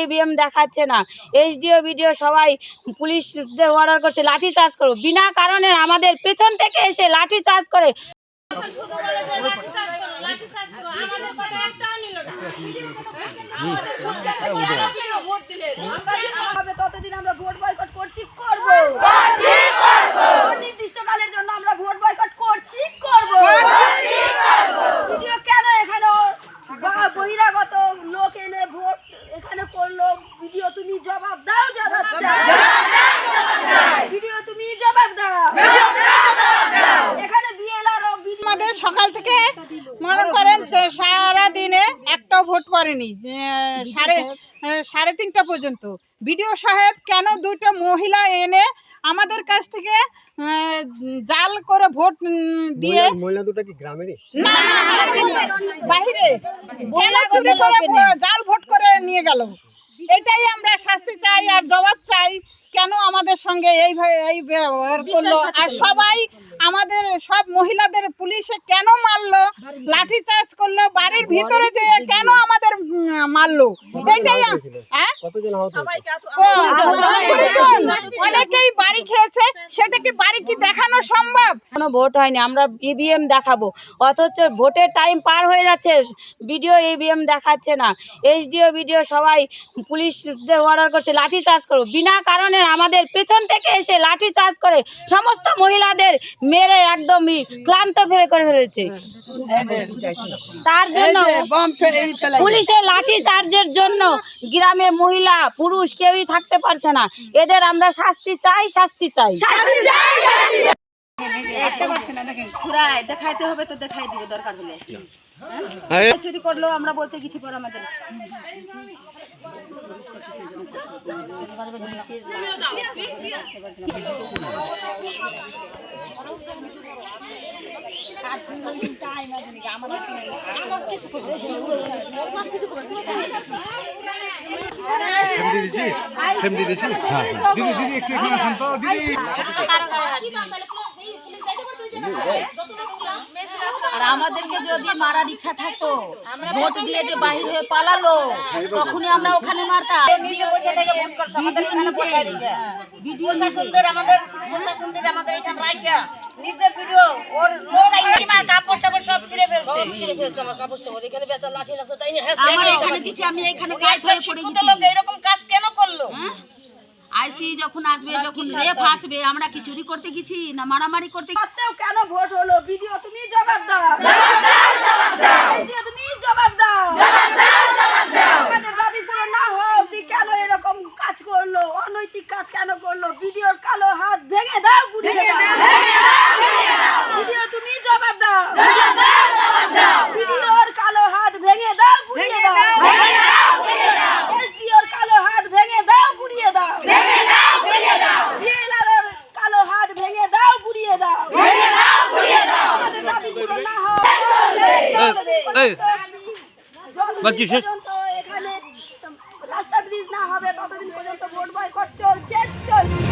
EVM দেখাচ্ছে না। HDO video সবাই পুলিশদের অর্ডার করছে লাঠি চার্জ করো। বিনা কারণে আমাদের পেছন থেকে এসে লাঠি চার্জ করে। ততদিন আমরা ভোট বয়কট করছি করব নির্দিষ্টকালের জন্য আমরা ভোট বয়কট করছি করব ভিডিও কেন এখানে বা- বহিরাগত লোক এনে ভোট এখানে করল ভিডিও তুমি জবাব দাও জবাব দাও ভিডিও তুমি জবাব দাও এখানে বিএলআর ও ভিডিও আমাদের সকাল থেকে মনে করেন যে সারা দিনে যে সাড়ে সাড়ে তিনটা পর্যন্ত। বিডিও সাহেব কেন দুইটা মহিলা এনে আমাদের কাছ থেকে জাল করে ভোট দিয়ে মহিলা- দুটা কি গ্রামেরই? না বাইরে চুরি করে জাল ভোট করে নিয়ে গেল? এটাই আমরা শাস্তি চাই আর জবাব চাই কেন আমাদের সঙ্গে এই এই ব্যবহার করল? আর সবাই আমাদের সব মহিলাদের পুলিশে কেন মারলো? লাঠি করল বাড়ির ভিতরে যে কেন আমাদের মারলো? এটাই হ্যাঁ? অনেকেই বাড়ি খেয়েছে সেটা কি বাড়ি কি দেখানো সম্ভব? কোনো ভোট হয়নি আমরা ইভিএম দেখাবো। অথচ ভোটের টাইম পার হয়ে যাচ্ছে ভিডিও ইভিএম দেখাচ্ছে না। এইচডিও ভিডিও সবাই পুলিশদের অর্ডার করছে লাঠি চার্জ করো। বিনা কারণে আমাদের পেছন থেকে এসে লাঠি চার্জ করে সমস্ত মহিলাদের মেরে একদমই ক্লান্ত ফেলে করে ফেলেছে। তার জন্য পুলিশের লাঠি চার্জের জন্য গ্রামে মহিলা পুরুষ কেউই থাকতে পারছে না। এদের আমরা শাস্তি চাই শাস্তি চাই। দেখাইতে হবে তো দেখাই দিবে দরকার হলে। হ্যাঁ, চুরি করল আমরা বলতে কিছু পর আমাদের। দিছি? দিদি, দিদি, একটু এখানে আসুন তো, দিদি। আর আমাদেরকে যদি মারার ইচ্ছা থাকতো ভোট দিয়ে যে বাহির হয়ে পালালো তখনই আমরা ওখানে মারতাম। প্রশাসনদের আমাদের প্রশাসনদের আমাদের এখানে রাখিয়া নিজের ভিডিও ওর লোক আইনা কাপড় টাপড় সব ছিঁড়ে ফেলছে। ছিঁড়ে ফেলছে আমার কাপড় চোপড় এখানে লাঠি আছে তাই না? হ্যাঁ এখানে দিচ্ছি আমি এখানে পড়ে এরকম কাজ কেন করল? আইসি যখন আসবে যখন রেপ আসবে আমরা কি চুরি করতে গেছি না মারামারি করতে সত্ত্বেও কেন ভোট হলো? ভিডিও তুমি জবাব দাও। ভিডিও তুমি জবাব দাও আমাদের দাবি পূরণ না হওয়া অবধি কেন এরকম কাজ করল অনৈতিক কাজ কেন করল ভিডিওর কালো হাত ভেঙে দাও গুড়িয়ে দাও ভিডিও তুমি জবাব দাও ভিডিওর কালো হাত ভেঙে দাও গুড়িয়ে দাও এসডিওর কালো হাত ভেঙে দাও গুড়িয়ে দাও বিএলআর এর কালো হাত ভেঙে দাও গুড়িয়ে দাও আমাদের দাবি পূরণ না হওয়া পর্যন্ত এখানে রাস্তা ব্রিজ না হবে ততদিন পর্যন্ত ভোট বয়কট চলছে চলছে।